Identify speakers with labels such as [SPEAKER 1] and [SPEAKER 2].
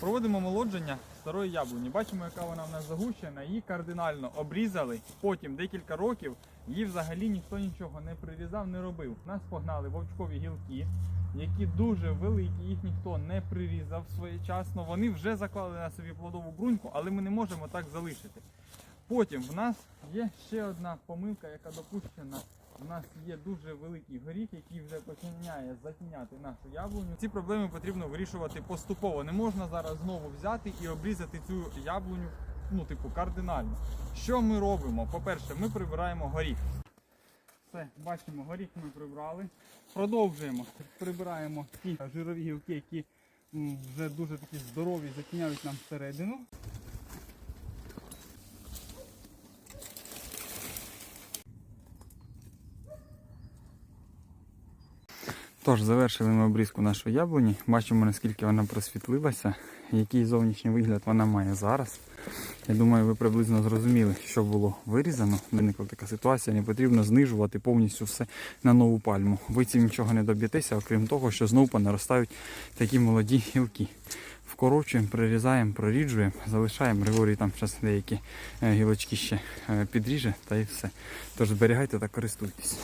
[SPEAKER 1] Проводимо молодження старої яблуні. Бачимо, яка вона в нас загущена. Її кардинально обрізали. Потім декілька років її взагалі ніхто нічого не прирізав, не робив. Нас погнали вовчкові гілки, які дуже великі, їх ніхто не прирізав своєчасно. Вони вже заклали на собі плодову бруньку, але ми не можемо так залишити. Потім в нас є ще одна помилка, яка допущена. У нас є дуже великий горіх, який вже починає затіняти нашу яблуню. Ці проблеми потрібно вирішувати поступово. Не можна зараз знову взяти і обрізати цю яблуню, ну, типу, кардинально. Що ми робимо? По-перше, ми прибираємо горіх. Все, бачимо, горіх ми прибрали. Продовжуємо. Прибираємо ті жирові гілки, які вже дуже такі здорові, затіняють нам всередину. Тож, завершили ми обрізку нашої яблуні. Бачимо, наскільки вона просвітлилася, який зовнішній вигляд вона має зараз. Я думаю, ви приблизно зрозуміли, що було вирізано. Виникла така ситуація, не потрібно знижувати повністю все на нову пальму. Ви цим нічого не доб'єтеся, окрім того, що знову понаростають такі молоді гілки. Вкорочуємо, прирізаємо, проріджуємо, залишаємо. Григорій там зараз деякі е, гілочки ще е, підріже та і все. Тож зберігайте та користуйтесь.